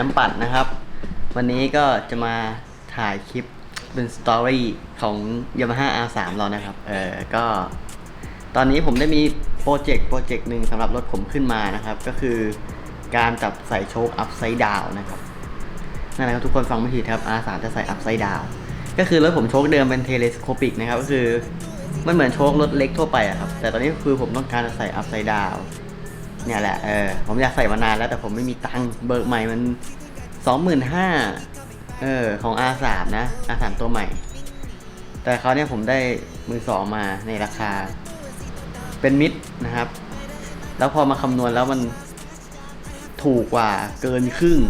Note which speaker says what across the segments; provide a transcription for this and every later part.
Speaker 1: น้ำปั่นนะครับ วันนี้ก็จะมาถ่ายคลิปเป็นสตอรี่ของ Yamaha R3 เรานะครับ เออก็ ตอนนี้ผมได้มีโปรเจกต์โปรเจกต์หนึ่งสำหรับรถผมขึ้นมานะครับ ก็คือการจับใส่โชคอัพไซด์ดาวนะครับนั่นแหละครับทุกคนฟังไม่ผิดครับ R3 จะใส่อัพไซด์ดาวก็คือรถผมโชคเดิมเป็นเทเลสโคปิกนะครับ ก็คือมันเหมือนโชครถเล็กทั่วไปอะครับ แต่ตอนนี้คือผมต้องการจะใส่อัพไซด์ดาว เนี่ยแหละเออผมอยากใส่มานานแล้วแต่ผมไม่มีตังค์เบิกใหม่มันสองหมื่นห้าเออของ R3 นะ R3 ตัวใหม่ แต่เขาวเนี่ยผมได้มือสองมาในราคา เป็นมิตรนะครับ แล้วพอมาคำนวณแล้วมันถูกกว่าเกินครึ่ง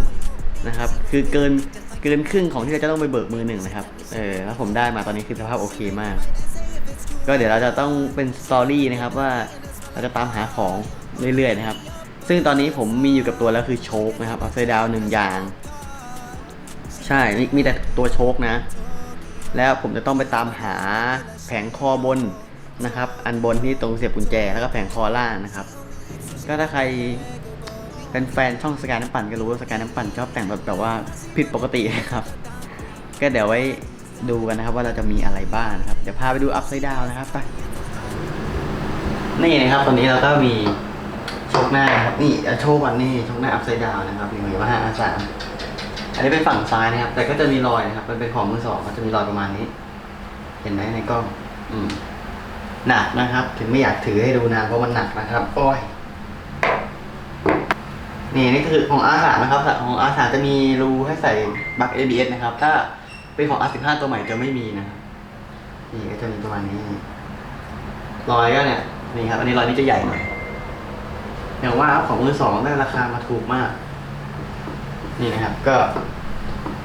Speaker 1: นะครับ คือเกินเกินครึ่งของที่เราจะต้องไปเบิกมือหนึ่งนะครับ เออ แล้วผมได้มาตอนนี้คือสภาพโอเคมาก ก็เดี๋ยวเราจะต้องเป็นสตอรี่นะครับว่าเราจะตามหาของ เรื่อยๆนะครับ ซึ่งตอนนี้ผมมีอยู่กับตัวแล้วคือโชคนะครับเอาไซดาวหนึ่งอย่าง ใช่มีมีแต่ตัวโชคนะ แล้วผมจะต้องไปตามหาแผงคอบนนะครับ อันบนที่ตรงเสียบกุญแจแล้วก็แผงคอล่างนะครับ ก็ถ้าใครเป็นแฟนช่องสกายน้ำปั่นก็รู้ว่าสกายน้ำปั่นชอบแต่งแบบแบบว่าผิดปกตินะครับ ก็เดี๋ยวไว้ดูกันนะครับว่าเราจะมีอะไรบ้างนะครับ เดี๋ยวพาไปดูอัพไซด์ดาวนะครับไปนี่นะครับตอนนี้เราก็มี โชคหน้านะครับนี่โชก่อนนี่โชคหน้าอัพไซด์ดาวนะครับมีมาห้าสามอันนี้เป็นฝั่งซ้ายนะครับ แต่ก็จะมีรอยนะครับมันเป็นของมือสองก็จะมีรอยประมาณนี้ เห็นไหมในกล้อง อืม หนักนะครับ ถึงไม่อยากถือให้ดูนะเพราะมันหนักนะครับ โอ้ยนี่นี่คือของ R3 นะครับของ R3 จะมีรูให้ใส่บัค ABS นะครับ ถ้าเป็นของ R15 ตัวใหม่จะไม่มีนะครับนี่ก็จะมีประมาณนี้รอยก็เนี่ยนี่ครับ อันนี้รอยนี้จะใหญ่หน่อย อย่างว่าของมือสองได้ราคามาถูกมาก นี่นะครับ ก็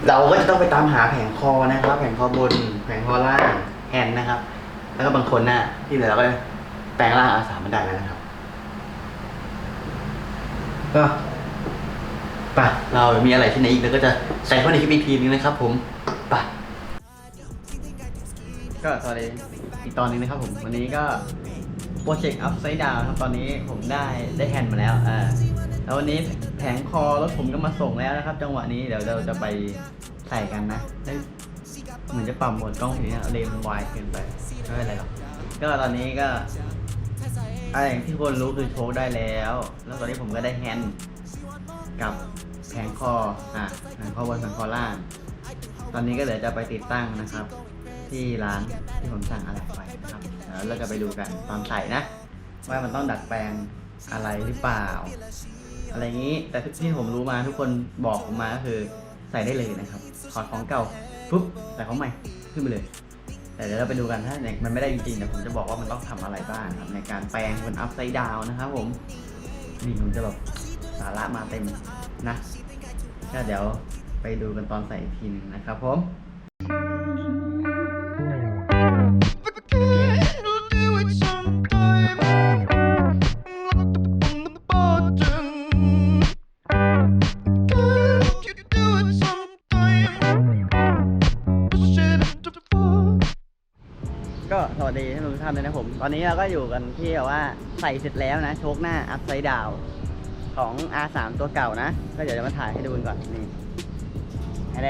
Speaker 1: เราก็จะต้องไปตามหาแผงคอนะครับ แผงคอบน แผงคอล่างแฮนด์นะครับ แล้วก็บางคนน่ะ ที่เหลือเราก็แปลงร่างอาสามันได้แล้วนะครับ ก็ไปเรามีอะไรที่ไหนอีกเราก็จะใส่เข้าในคลิปอีกทีนึงนะครับ ผมไปก็สวัสดีอีกตอนนึงนะครับผมวันนี้ก็ โปรเจกต์อัพไซด์ดาวครับตอนนี้ผมได้ได้แฮนด์มาแล้วอ่าแล้ววันนี้แผงคอรถผมก็มาส่งแล้วนะครับ จังหวะนี้เดี๋ยวเราจะไปใส่กันนะได้เหมือนจะปรับโหมดกล้องทีนี้เลนส์วายเกินไปไม่เป็นไรหรอกก็ตอนนี้ก็อะไรอย่างที่ทุกคนรู้คือโชคได้แล้ว แล้วตอนนี้ผมก็ได้แฮนด์กับแผงคออะแผงคอบนแผงคอล่าง ตอนนี้ก็เดี๋ยวจะไปติดตั้งนะครับ ที่ร้านที่ผมสั่งอะไรไปนะครับ แล้วเราจะไปดูกันตอนใส่นะ ว่ามันต้องดัดแปลงอะไรหรือเปล่า อะไรอย่างนี้ แต่ที่ผมรู้มาทุกคนบอกผมมาก็คือใส่ได้เลยนะครับถอดของเก่าปุ๊บใส่ของใหม่ขึ้นไปเลย แต่เดี๋ยวเราไปดูกันถ้ามันไม่ได้จริงๆเดี๋ยวผมจะบอกว่ามันต้องทำอะไรบ้างครับในการแปลงบนอัพไซด์ดาวนะครับผมนี่ผมจะแบบสาระมาเต็มนะก็เดี๋ยวไปดูกันตอนใส่อีกทีหนึ่งนะครับผม วัสดีท่านผู้ชมทุกท่านเลยนะผม ตอนนี้เราก็อยู่กันที่แบบว่าใส่เสร็จแล้วนะ โชคหน้าอัพไซด์ดาวของ R3 ตัวเก่านะ ก็เดี๋ยวจะมาถ่ายให้ดูกันก่อน นี่แด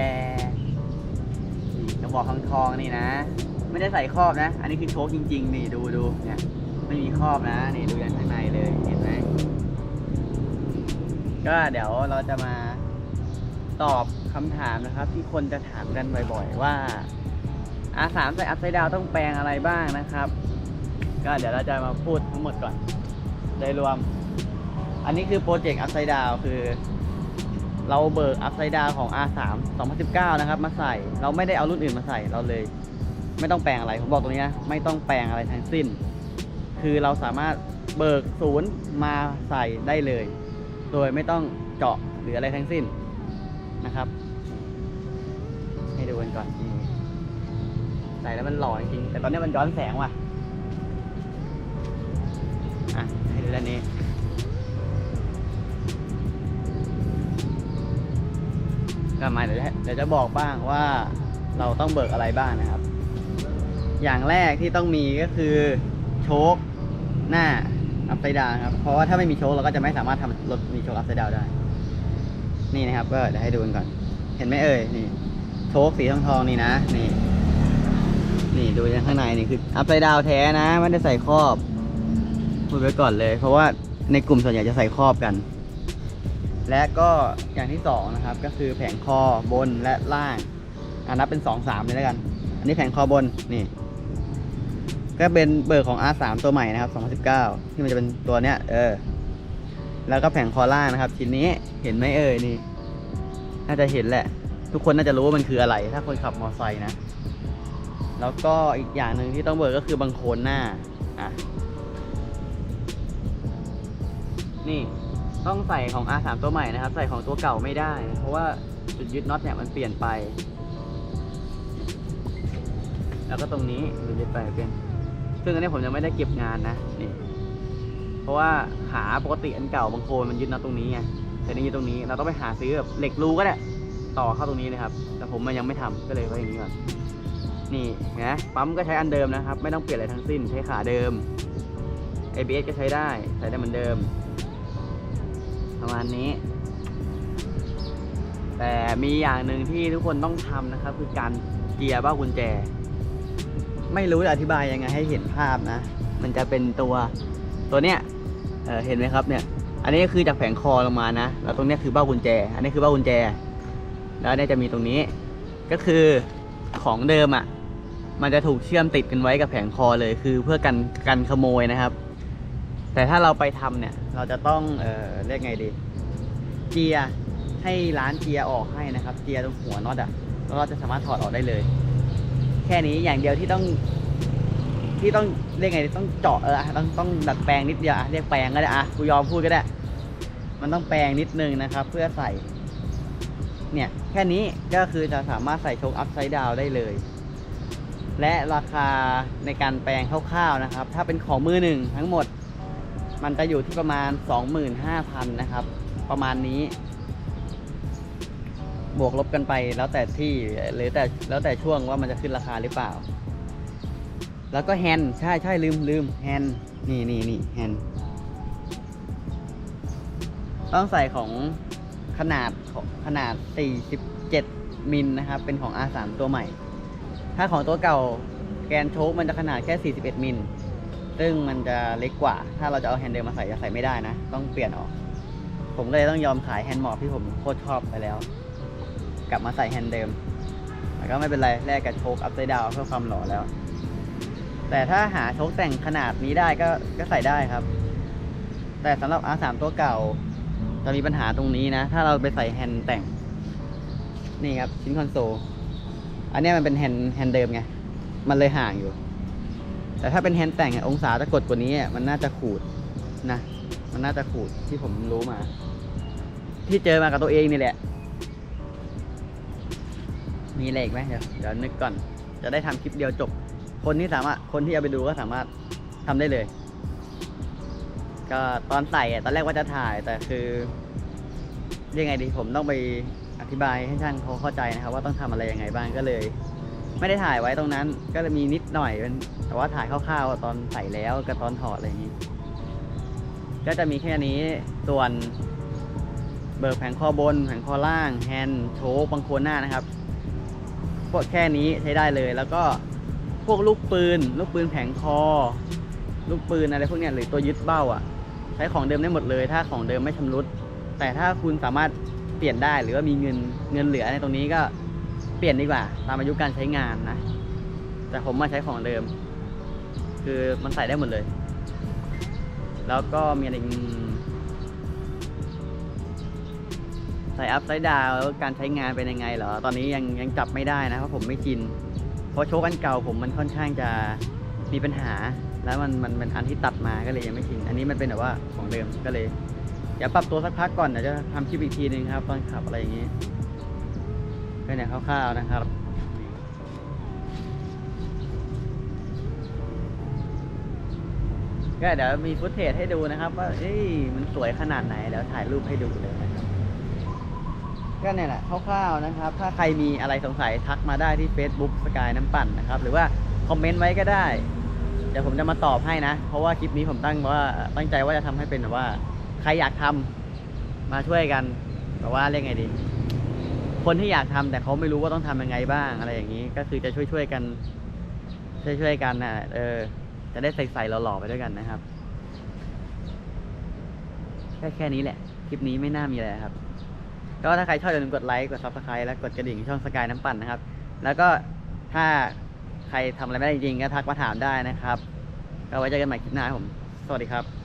Speaker 1: นี่กระบอกทองทองนี่นะ ไม่ได้ใส่ครอบนะ อันนี้คือโชคจริง ๆ นี่ดูดูเนี่ย ไม่มีครอบนะ นี่ดูยันข้างในเลย เห็นไหม ก็เดี๋ยวเราจะมาตอบคำถามนะครับ ที่คนจะถามกันบ่อย ๆ ว่า R3 ใส่อัพไซด์ดาวต้องแปลงอะไรบ้างนะครับ ก็เดี๋ยวเราจะมาพูดทั้งหมดก่อนโดยรวม อันนี้คือโปรเจกต์อัพไซด์ดาวคือเราเบิกอัพไซด์ดาวของ R3 2019 นะครับ มาใส่เราไม่ได้เอารุ่นอื่นมาใส่เราเลย ไม่ต้องแปลงอะไรผมบอกตรงนี้นะไม่ต้องแปลงอะไรทั้งสิ้น คือเราสามารถเบิกศูนย์มาใส่ได้เลย โดยไม่ต้องเจาะหรืออะไรทั้งสิ้นนะครับ ให้ดูกันก่อนนี่ ใส่แล้วมันหล่อจริงแต่ตอนนี้มันย้อนแสงว่ะอะให้ดูด้านนี้ก็มาเดี๋ยวจะเดี๋ยวจะบอกบ้างว่าเราต้องเบิกอะไรบ้างนะครับ อย่างแรกที่ต้องมีก็คือโชคหน้าอัพไซด์ดาวครับ เพราะว่าถ้าไม่มีโชคเราก็จะไม่สามารถทำรถมีโชคอัพไซด์ดาวได้ นี่นะครับ ก็เดี๋ยวให้ดูกันก่อน เห็นไหมเอ่ย นี่ โชคสีทองทองนี่นะ นี่ นี่ดูยังข้างในนี่คืออัพไซด์ดาวแท้นะไม่ได้ใส่ครอบพูดไว้ก่อนเลย เพราะว่าในกลุ่มส่วนใหญ่จะใส่ครอบกัน และก็อย่างที่สองนะครับก็คือแผงคอบนและล่างอ่านับเป็นสองสามเลยแล้วกัน อันนี้แผงคอบนนี่ ก็เป็นเบอร์ของ R3 ตัวใหม่นะครับ 2019 ที่มันจะเป็นตัวเนี้ย เออ แล้วก็แผงคอล่างนะครับ ชิ้นนี้เห็นไหมเอ่ยนี่ น่าจะเห็นแหละ ทุกคนน่าจะรู้ว่ามันคืออะไร ถ้าคนขับมอเตอร์ไซค์นะ แล้วก็อีกอย่างหนึ่งที่ต้องเบิกก็คือบังโคลนหน้าอะนี่ต้องใส่ของ R3 ตัวใหม่นะครับ ใส่ของตัวเก่าไม่ได้ เพราะว่าจุดยึดน็อตเนี่ยมันเปลี่ยนไป แล้วก็ตรงนี้จุดยึดไปเป็น ซึ่งอันนี้ผมยังไม่ได้เก็บงานนะนี่เพราะว่าขาปกติอันเก่าบางโคลนมันยึดน็อตตรงนี้ไงแต่นี่ยึดตรงนี้เราต้องไปหาซื้อแบบเหล็กรูก็ได้ต่อเข้าตรงนี้นะครับ แต่ผมมันยังไม่ทำก็เลยไว้อย่างนี้ก่อน นี่นะปั๊มก็ใช้อันเดิมนะครับ ไม่ต้องเปลี่ยนอะไรทั้งสิ้นใช้ขาเดิม ABS ก็ใช้ได้ใช้ได้เหมือนเดิม ประมาณนี้ แต่มีอย่างหนึ่งที่ทุกคนต้องทำนะครับ คือการเกียร์เบ้ากุญแจ ไม่รู้จะอธิบายยังไงให้เห็นภาพนะ มันจะเป็นตัวตัวเนี้ยเเห็นไหมครับเนี่ย อันนี้คือจากแผงคอลงมานะ แล้วตรงเนี้ยคือเบ้ากุญแจ อันนี้คือเบ้ากุญแจ แล้วเนี่ยจะมีตรงนี้ ก็คือของเดิมอะ่ะ มันจะถูกเชื่อมติดกันไว้กับแผงคอเลยคือเพื่อกันกันขโมยนะครับ แต่ถ้าเราไปทำเนี่ยเราจะต้องเออเรียกไงดีเกียให้ร้านเกียออกให้นะครับเกียตรงหัวน็อตอะ่ะแล้วเราจะสามารถถอดออกได้เลย แค่นี้อย่างเดียวที่ต้อง ที่ต้องเรียกไงต้องเจาะเออต้องต้องดัดแปลงนิดเดียวอะเรียกแปลงก็ได้อะกูยอมพูดก็ได้ มันต้องแปลงนิดนึงนะครับ เพื่อใส่ เนี่ย แค่นี้ก็คือจะสามารถใส่โชคอัพไซด์ดาวได้เลย และราคาในการแปลงคร่าวๆนะครับ ถ้าเป็นของมือหนึ่งทั้งหมด มันจะอยู่ที่ประมาณ 25,000นะครับ ประมาณนี้ บวกลบกันไปแล้วแต่ที่หรือแต่แล้วแต่ช่วงว่ามันจะขึ้นราคาหรือเปล่า แล้วก็แฮนใช่ใช่ลืมลืมแฮนนี่นี่นี่แฮนต้องใส่ของขนาดของขนาด 47 มิลนะครับ เป็นของ R3 ตัวใหม่ ถ้าของตัวเก่าแกนโชคมันจะขนาดแค่ 41 มิล ซึ่งมันจะเล็กกว่า ถ้าเราจะเอาแฮนด์เดิมมาใส่จะใส่ไม่ได้นะ ต้องเปลี่ยนออก ผมก็เลยต้องยอมขายแฮนด์หมอบที่ผมโคตรชอบไปแล้ว กลับมาใส่แฮนด์เดิมแต่ก็ไม่เป็นไร แลกกับโชคอัพไซด์ดาวเพื่อความหล่อแล้ว แต่ถ้าหาโชคแต่งขนาดนี้ได้ก็ก็ใส่ได้ครับ แต่สำหรับ R3 ตัวเก่า จะมีปัญหาตรงนี้นะ ถ้าเราไปใส่แฮนด์แต่ง นี่ครับชิ้นคอนโซล อันนี้มันเป็นแฮนด์แฮนด์เดิมไง มันเลยห่างอยู่ แต่ถ้าเป็นแฮนด์แต่งอะองศาจะกดกว่านี้อะมันน่าจะขูดนะ มันน่าจะขูดที่ผมรู้มา ที่เจอมากับตัวเองนี่แหละ มีอะไรอีกไหมเดี๋ยวเดี๋ยวนึกก่อน จะได้ทำคลิปเดียวจบ คนที่สามารถ คนที่เอาไปดูก็สามารถทำได้เลย ก็ตอนใส่อะตอนแรกว่าจะถ่ายแต่คือยังไงดีผมต้องไป อธิบายให้ช่างเขาเข้าใจนะครับ ว่าต้องทำอะไรยังไงบ้างก็เลย ไม่ได้ถ่ายไว้ตรงนั้น ก็เลยมีนิดหน่อยเป็นแต่ว่าถ่ายคร่าวๆตอนใส่แล้วกับตอนถอดอะไรอย่างนี้ ก็จะมีแค่นี้ส่วนเบิกแผงคอบน แผงคอล่างแฮนด์โชว์บังโคนหน้านะครับพวกแค่นี้ใช้ได้เลยแล้วก็พวกลูกปืน ลูกปืนแผงคอ ลูกปืนอะไรพวกเนี้ยหรือตัวยึดเบ้าอะ ใช้ของเดิมได้หมดเลย ถ้าของเดิมไม่ชำรุด แต่ถ้าคุณสามารถ ลี่ยนได้หรือว่ามีเงินเงินเหลือในตรงนี้ก็เปลี่ยนดีกว่า ตามอายุการใช้งานนะ แต่ผมมาใช้ของเดิม คือมันใส่ได้หมดเลย แล้วก็มีอะไรอืมใส่อัพไซด์ดาวแล้วการใช้งานเป็นยังไงเหรอ ตอนนี้ยังยังจับไม่ได้นะเพราะผมไม่ชิน เพราะโชคอันเก่าผมมันค่อนข้างจะมีปัญหา แล้วมันมันเป็นอันที่ตัดมาก็เลยยังไม่ชิน อันนี้มันเป็นแบบว่าของเดิมก็เลย เดี๋ยวปรับตัวสักพักก่อนเดี๋ยวจะทำคลิปอีกทีนึงครับตอนขับอะไรอย่างนี้ก็เนี่ยคร่าวๆนะครับก็เดี๋ยวมีฟุตเทจให้ดูนะครับ ว่าเอ้ยมันสวยขนาดไหนเดี๋ยวถ่ายรูปให้ดูเลยนะครับก็เนี่ยแหละคร่าวๆนะครับ ถ้าใครมีอะไรสงสัยทักมาได้ที่ Facebook สกายน้ำปั่นนะครับ หรือว่าคอมเมนต์ไว้ก็ได้ เดี๋ยวผมจะมาตอบให้นะ เพราะว่าคลิปนี้ผมตั้งว่าตั้งใจว่าจะทำให้เป็นแบบว่า ครอยากทำมาช่วยกันแบบว่าเรียกไงดี คนที่อยากทำแต่เขาไม่รู้ว่าต้องทำยังไงบ้างอะไรอย่างนี้ ก็คือจะช่วยช่วยๆกัน ช่วยช่วยๆกันนะเออ จะได้ใส่ใส่ๆหล่อๆไปด้วยกันนะครับแค่แค่นี้แหละ คลิปนี้ไม่น่ามีอะไรครับ ก็ถ้าใครชอบอย่าลืมกดไลค์ กดซับสไครต์และกดกระดิ่งช่องสกายน้ำปั่นนะครับ แล้วก็ถ้าใครทำอะไรไม่ได้จริงๆ ก็ทักมาถามได้นะครับ ก็ไว้เจอกันใหม่คลิปหน้าผม สวัสดีครับ